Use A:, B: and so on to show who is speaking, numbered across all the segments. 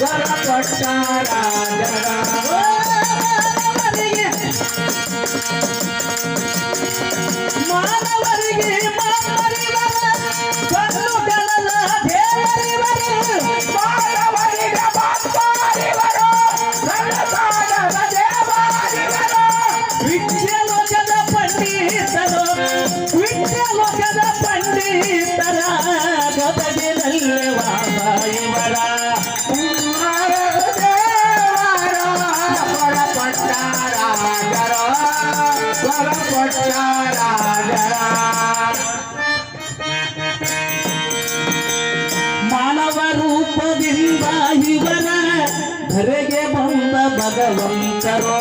A: ವರ ಕೊಟ್ಟ ರಾಜರ
B: ಮಾನವರಿಗೆ ಮಾನವರಿವರ ಕಣ್ಣುಗಳ ದೇವರಿವರು
A: ಮಾನವರಿಗೆ
B: ಮಾನವ ರೂಪದಿಂದ ಇವರ ಧರೆಗೆ ಬಂದ ಭಗವಂತರೋ,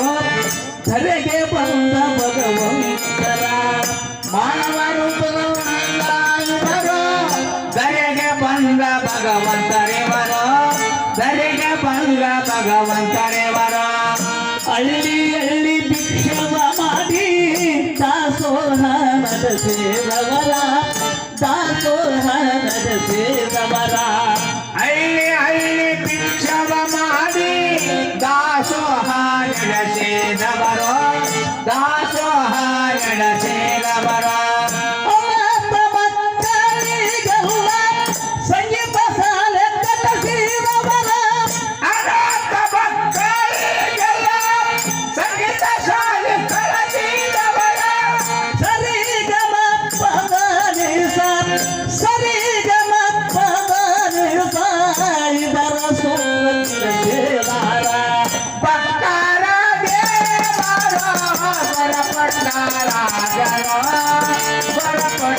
B: ಧರೆಗೆ ಬಂದ ಭಗವಂತರ.
A: ಮಾನವ ರೂಪದಿಂದ ಧರೆಗೆ ಬಂದ ಧರೆಗೆ ಬಂದ ಭಗವಂತರಿವರು.
B: ಹಳ್ಳಿ ಹಳ್ಳಿ ದಾಸೋಹ ನಡೆಸಿದವರ ದಾಸೋಹ ನಡೆಸಿದವರ
A: ಹಳ್ಳಿ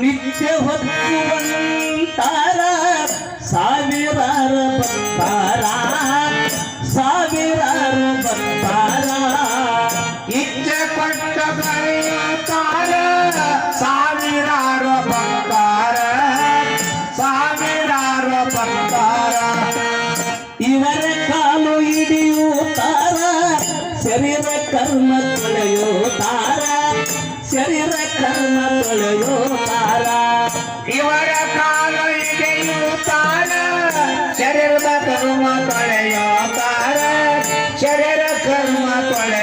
B: ನಿತ್ಯ ಹೊತ್ತುವಂತಾರ ಸಾವಿರಾರು ಭಕ್ತಾರ ಸಾವಿರಾರು ಭಕ್ತಾರ
A: ಇಚ್ಛೆ ಕೊಟ್ಟ ಬರೆಯುತ್ತಾರೆ ಸಾವಿರಾರು ಭಕ್ತಾರ ಸಾವಿರಾರು ಭಕ್ತಾರ
B: ಇವರ ಕಾಲು ಹಿಡಿಯುತ್ತಾರ ಶರೀರ ಕರ್ಮ ತೊಳೆಯುತ್ತಾರ ಶರೀರ ಕರ್ಮ ತೊಳೆಯುತ್ತಾರ
A: ಇವರ ಕಾಲ ತಾನ ಶರೀರದ ಕರ್ಮ ತೊಳೆಯುತ್ತಾರ ಶರೀರ ಕರ್ಮ ತೊಳೆಯುತ್ತಾರ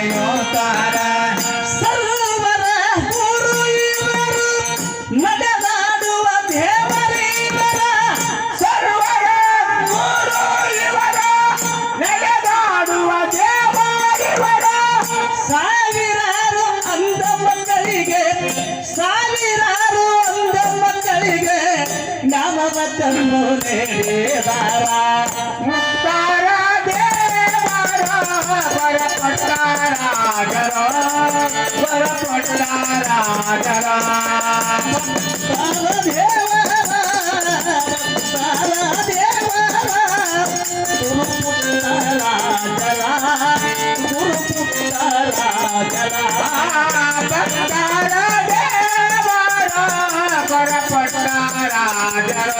B: जन्मले देवारा मुक्तारा देवारा वर पटारा करा. वर पटारा
A: करा. देवा ಬರಪಟ್ಟಾರಾಜರ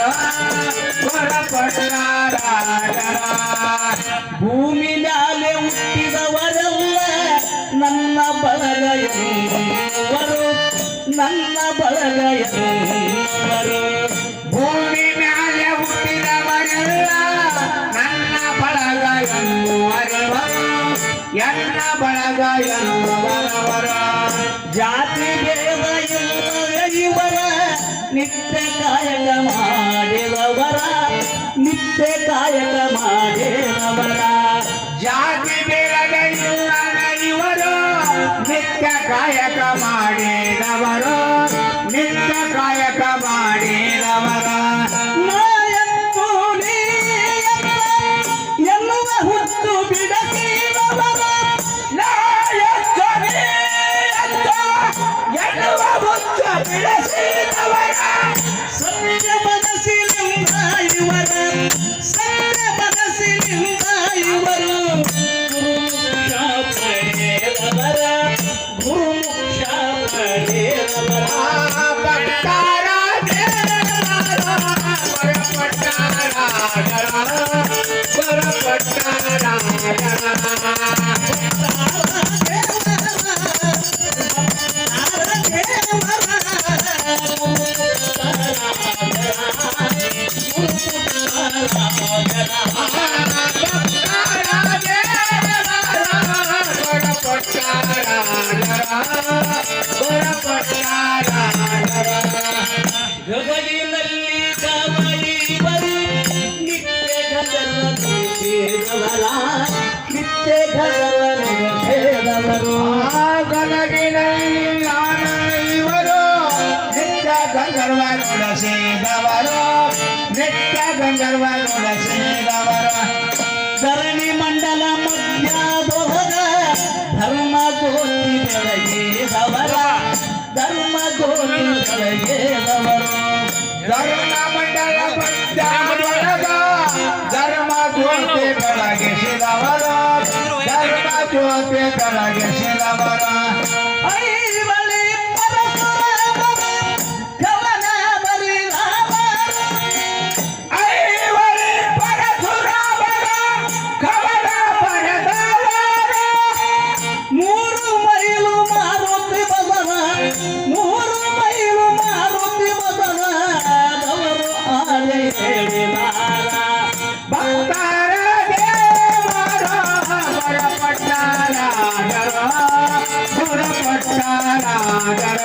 A: ಬರಪಟ್ಟಾರಾಜರ
B: ಭೂಮಿ ಮ್ಯಾಲೆ ಹುಟ್ಟಿದವರೆಲ್ಲ ನನ್ನ ಬಳಗ ಎನ್ನುವರು ನನ್ನ ಬಳಗ ಎನ್ನುವರು
A: ಭೂಮಿ ಮ್ಯಾಲೆ ಹುಟ್ಟಿದವರೆಲ್ಲ ನನ್ನ ಬಳಗ ಎನ್ನ ಬಳಗ ಎನ್ನುವರವರ
B: ಜಾತಿ ಮಾಡಿದವರ ನಿತ್ಯ ಕಾಯಕ ಮಾಡಿದವರ.
A: ಜಾತಿ ಬೇಡದ ಇಲ್ಲದ ಇವರು ನಿತ್ಯ ಕಾಯಕ ಮಾಡಿದವರು ನಿತ್ಯ ಕಾಯಕ ಮಾಡಿದವರ.
B: ಬಿಡಸಿದವರ
A: ನಾಯಕನೇ ಅಂತ ಎನ್ನುವ ಮುಚ್ಚ ಬಿಡಿಸಿದವರ I'm Da da da.